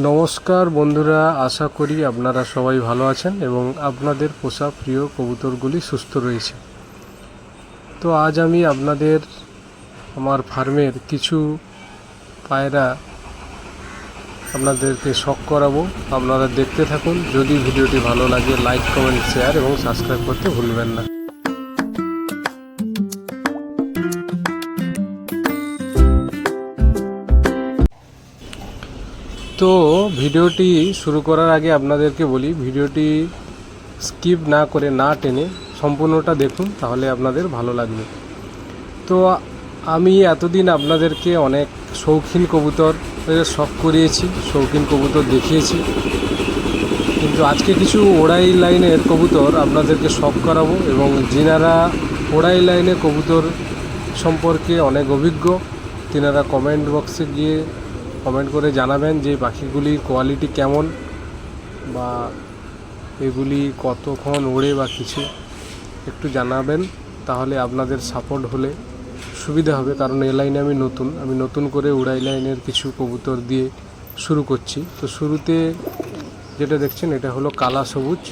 নমস্কার বন্ধুরা, আশা করি আপনারা সবাই ভালো আছেন এবং আপনাদের পোষা প্রিয় কবুতরগুলি সুস্থ রয়েছে। তো আজ আমি আপনাদের আমার ফার্মের কিছু পায়রা আপনাদেরকে শখ করাবো। আপনারা দেখতে থাকুন। যদি ভিডিওটি ভালো লাগে, লাইক, কমেন্ট, শেয়ার এবং সাবস্ক্রাইব করতে ভুলবেন না। তো ভিডিওটি শুরু করার আগে আপনাদেরকে বলি, ভিডিওটি স্কিপ না করে না টেনে সম্পূর্ণটা দেখুন, তাহলে আপনাদের ভালো লাগবে। তো আমি এতদিন আপনাদেরকে অনেক শৌখিন কবুতর শখ করিয়েছি, শৌখিন কবুতর দেখিয়েছি। কিন্তু আজকে কিছু ওড়াই লাইনের কবুতর আপনাদেরকে শখ করাবো এবং যিনারা ওড়াই লাইনে কবুতর সম্পর্কে অনেক অভিজ্ঞ, তিনারা কমেন্ট বক্সে গিয়ে কমেন্ট করে জানাবেন যে পাখিগুলির কোয়ালিটি কেমন বা এগুলি কতক্ষণ ওড়ে বা কিছু, একটু জানাবেন, তাহলে আপনাদের সাপোর্ট হলে সুবিধা হবে। কারণ এ লাইনে আমি নতুন আমি নতুন করে উড়াই লাইনের কিছু কবুতর দিয়ে শুরু করছি। তো শুরুতে যেটা দেখছেন, এটা হলো কালা সবুজ।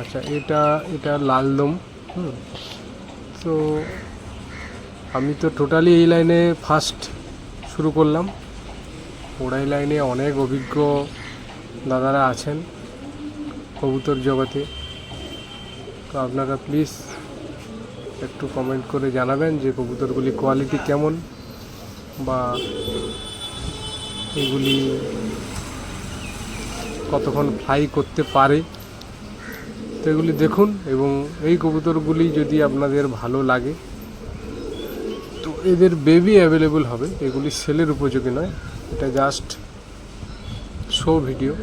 আচ্ছা এটা এটা লালদম হুম। তো আমি তো টোটালি এই লাইনে ফার্স্ট শুরু করলাম। ওড়াই লাইনে অনেক অভিজ্ঞ দাদারা আছেন কবুতর জগতে। তো আপনারা প্লিজ একটু কমেন্ট করে জানাবেন যে কবুতরগুলি কোয়ালিটি কেমন বা এগুলি কতক্ষণ ফ্লাই করতে পারে। তো এগুলি দেখুন এবং এই কবুতরগুলি যদি আপনাদের ভালো লাগে এদের বেবি অ্যাভেলেবল হবে। এগুলি সেলের উপযোগী নয়। এটা জাস্ট শো ভিডিও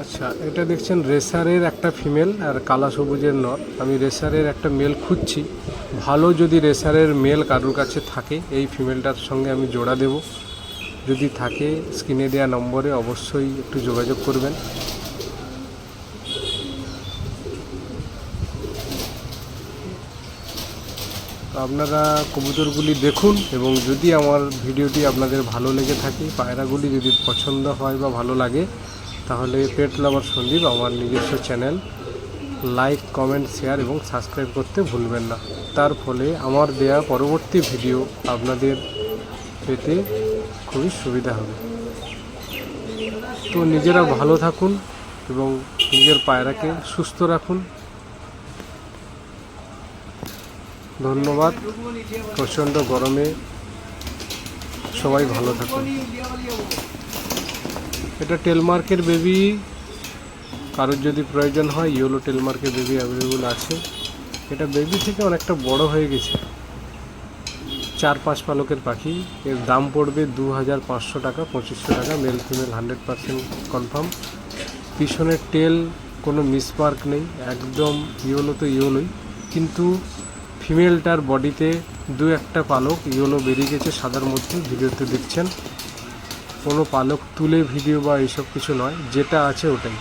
আচ্ছা এটা দেখছেন রেসারের একটা ফিমেল আর কালা সবুজের নর। আমি রেসারের একটা মেল খুঁজছি। ভালো যদি রেসারের মেল কারুর কাছে থাকে, এই ফিমেলটার সঙ্গে আমি জোড়া দেব। যদি থাকে স্ক্রিনে দেওয়া নম্বরে অবশ্যই একটু যোগাযোগ করবেন। আপনারা কবুতরগুলি দেখুন এবং যদি আমার ভিডিওটি আপনাদের ভালো লেগে থাকে, পায়রাগুলি যদি পছন্দ হয় বা ভালো লাগে, তাহলে পেট লাভার সন্দীপ আমার নিজস্ব চ্যানেল। লাইক কমেন্ট শেয়ার এবং সাবস্ক্রাইব করতে ভুলবেন না। তার ফলে আমার দেয়া পরবর্তী ভিডিও আপনাদের পেতে খুবই সুবিধা হবে। তো নিজেরা ভালো থাকুন এবং নিজের পায়রাকে সুস্থ রাখুন। ধন্যবাদ। প্রচণ্ড গরমে সবাই ভালো থাকুন। এটা টেলমার্কের বেবি, কারোর যদি প্রয়োজন হয় ইয়েলো টেলমার্কের বেবি অ্যাভেলেবল আছে। এটা বেবি থেকে অনেকটা বড় হয়ে গেছে। চার পাঁচ পালকের পাখি। এর দাম পড়বে দু হাজার পাঁচশো টাকা, পঁচিশশো টাকা। Male female hundred percent confirm. পিছনের টেল কোনো মিসমার্ক নেই। একদম ইয়েলো তো ইয়েলোই। কিন্তু ফিমেলটার বডিতে দু একটা পালক, ইয়েলো বেরিয়ে গেছে সাদার মধ্যে, ভিডিওতে দেখছেন। কোনো পালক তুলে ভিডিও বা এইসব কিছু নয়, যেটা আছে ওটাই।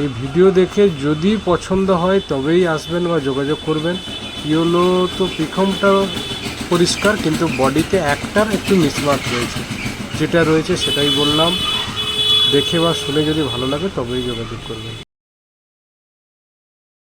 এই ভিডিও দেখে যদি পছন্দ হয় তবেই আসবেন বা যোগাযোগ করবেন। ইয়েলো তো পিখমটা পরিষ্কার, কিন্তু বডিতে একটার একটু মিসমার্ক রয়েছে। যেটা রয়েছে সেটাই বললাম। দেখে বা শুনে যদি ভালো লাগে তবেই যোগাযোগ করবেন।